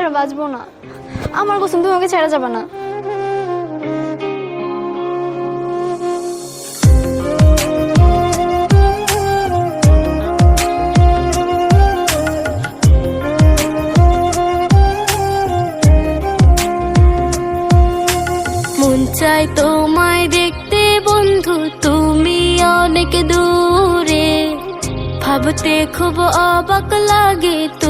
ছাড়া বাঁচবো না। আমার কসম, তুমি আমাকে ছেড়ে যাবে না। মন চাই তোমায় দেখতে, বন্ধু, তুমি অনেক দূরে। ভাবতে খুব অবাক লাগে অন্যের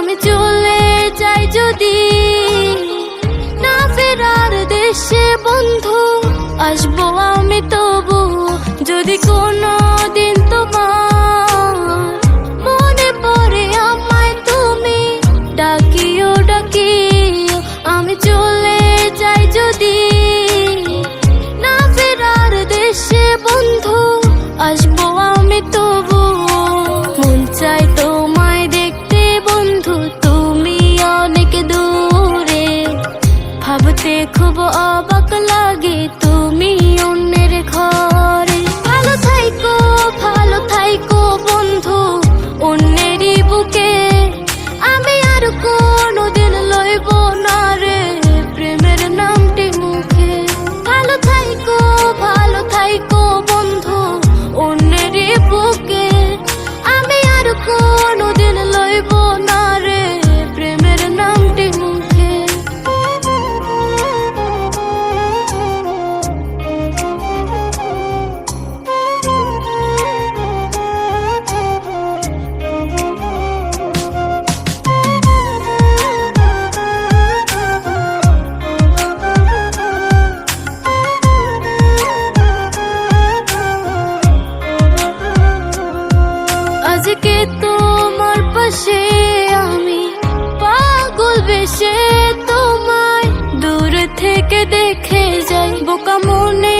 আমি চলে যাই যদি না ফেরার দেশে বন্ধু আসব আমি তবু যদি কোনো খুব সে তোমায় দূর থেকে দেখে যাই বোকা মনে